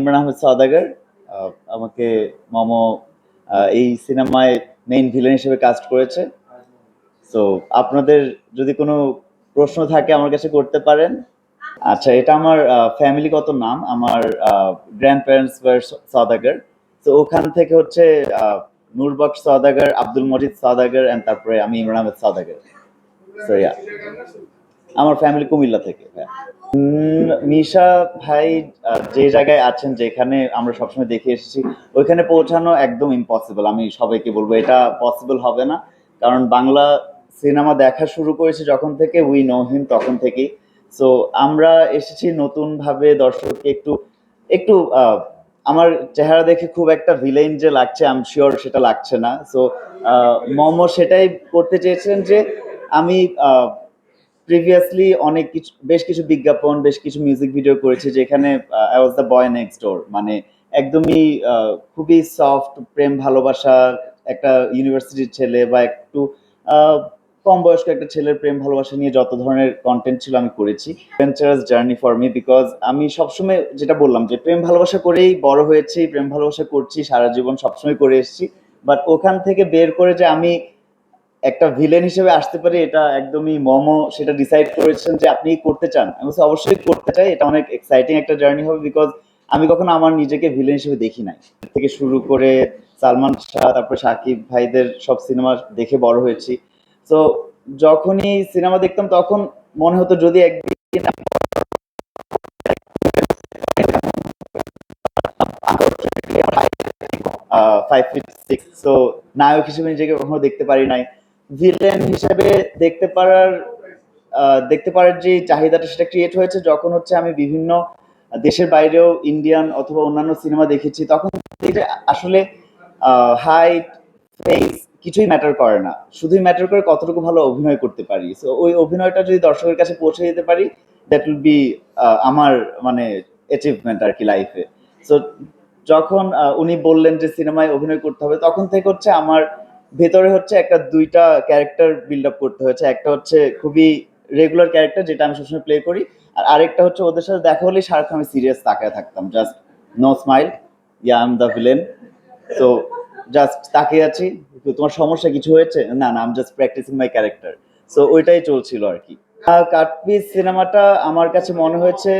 ইমরান আহমেদ আমাকে এই সিনেমায় মেইন ভিলেন হিসেবে করেছে। আপনাদের যদি কোনো প্রশ্ন থাকে আমার কাছে করতে পারেন। আচ্ছা এটা আমার ফ্যামিলিগত নাম। আমার গ্র্যান্ড প্যারেন্টস সওদাগর। তো ওখান থেকে হচ্ছে আহ, নূরবক্স সওদাগর আব্দুল মজিদ সওদাগর এন্ড তারপরে আমি ইমরান আহমেদ সওদাগর। সো ইয়া আমার ফ্যামিলি কুমিল্লা থেকে হ্যাঁ। মিশা ভাই যে জায়গায় আছেন, যেখানে আমরা সবসময় দেখে এসেছি, ওইখানে পৌঁছানো একদম ইম্পসিবল আমি সবাইকে বলব, এটা পসিবল হবে না। কারণ বাংলা সিনেমা দেখা শুরু করেছি যখন থেকে উই নো হিম তখন থেকেই। সো আমরা এসেছি নতুন ভাবে দর্শককে একটু একটু আমার চেহারা দেখে খুব একটা ভিলেন যে লাগছে আই এম শিওর সেটা লাগছে না। সো মম সেটাই করতে চেয়েছেন যে, আমি প্রিভিয়াসলি অনেক কিছু বেশ কিছু বিজ্ঞাপন, বেশ কিছু মিউজিক ভিডিও করেছি যেখানে I was the boy next door মানে একদমই খুবই সফট প্রেম ভালোবাসা একটা ইউনিভার্সিটির ছেলে বা একটু কম বয়স্ক একটা ছেলের প্রেম ভালোবাসা নিয়ে যত ধরনের কন্টেন্ট ছিল আমি করেছি। Adventurous journey for me because আমি সবসময় যেটা বললাম যে প্রেম ভালোবাসা করেই বড় হয়েছি, প্রেম ভালোবাসা করছি, সারা জীবন সবসময় করে এসেছি। বাট ওখান থেকে বের করে যে আমি একটা ভিলেন হিসেবে আসতে পারি এটা একদমই মমো সেটা ডিসাইড করেছেন যে আপনি করতে চান। আমি বলছি, অবশ্যই করতে চাই এটা অনেক এক্সাইটিং একটা জার্নি হবে বিকজ আমি কখনো আমার নিজেকে ভিলেন হিসেবে দেখি নাই। থেকে শুরু করে সালমান শাহ তারপরে শাকিব ভাইদের সব সিনেমা দেখে বড় হয়েছি। তো যখনই সিনেমা দেখতাম তখন মনে হতো যদি একদিন ফাইভ ফিট সিক্স তো নায়ক হিসেবে নিজেকে কখনো দেখতে পারি নাই। ভিলেন হিসেবে দেখতে পারার দেখতে পারার যে চাহিদাটা সেটা ক্রিয়েট হয়েছে যখন হচ্ছে আমি বিভিন্ন দেশের বাইরেও ইন্ডিয়ান অথবা অন্যান্য সিনেমা দেখেছি, তখন আসলে হাইট ফেস কিছুই ম্যাটার করে না। শুধুই ম্যাটার করে কতটুকু ভালো অভিনয় করতে পারি। সো ওই অভিনয়টা যদি দর্শকের কাছে পৌঁছে দিতে পারি দ্যাট উইল বি আমার মানে অ্যাচিভমেন্ট আর কি লাইফে সো যখন উনি বললেন যে সিনেমায় অভিনয় করতে হবে, তখন থেকে হচ্ছে আমার ভেতরে হচ্ছে একটা দুইটা ক্যারেক্টার বিল্ড আপ করতে হয়েছে। একটা হচ্ছে খুবই রেগুলার ক্যারেক্টার যেটা আমি সবসময় প্লে করি, আর আরেকটা হচ্ছে ওদের সাথে দেখা হলেই সারাক্ষণ আমি সিরিয়াস তাকায় থাকতাম। Just no smile yeah I am the villain তো জাস্ট তাকিয়ে আছি। তোমার সমস্যা কিছু হয়েছে? না না আম just practicing my character so ওইটাই চলছিল আর কি। কাটপিস সিনেমাটা আমার কাছে মনে হয়েছে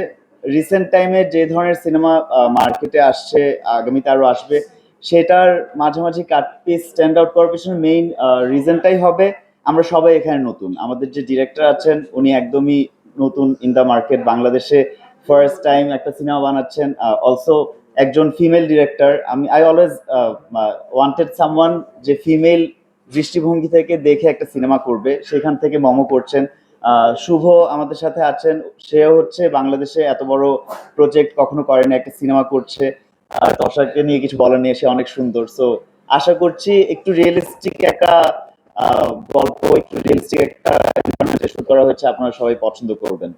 রিসেন্ট টাইমে যে ধরনের সিনেমা মার্কেটে আসছে, আগামীতে আরও আসবে সেটার মাঝামাঝি কাটপিস স্ট্যান্ড আউট করার পিছনে মেইন রিজনটাই হবে আমরা সবাই এখানে নতুন। আমাদের যে ডিরেক্টর আছেন, উনি একদমই নতুন ইন দ্য মার্কেট বাংলাদেশে ফার্স্ট টাইম একটা সিনেমা বানাচ্ছেন অলসো একজন ফিমেল ডিরেক্টর আমি আই অলওয়েজ ওয়ান্টেড সামওয়ান যে ফিমেল দৃষ্টিভঙ্গি থেকে দেখে একটা সিনেমা করবে, সেখান থেকে মমো করছেন। শুভ আমাদের সাথে আছেন। সেও হচ্ছে বাংলাদেশে এত বড় প্রজেক্ট কখনো করেনি, একটা সিনেমা করছে। আর তশাকে নিয়ে কিছু বলার নিয়ে সে অনেক সুন্দর। সো আশা করছি একটু রিয়েলিস্টিক একটা গল্প, একটু রিয়েলিস্টিক একটা শুট করা হয়েছে, আপনারা সবাই পছন্দ করবেন।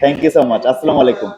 থ্যাংক ইউ সো মাচ আসসালামু আলাইকুম।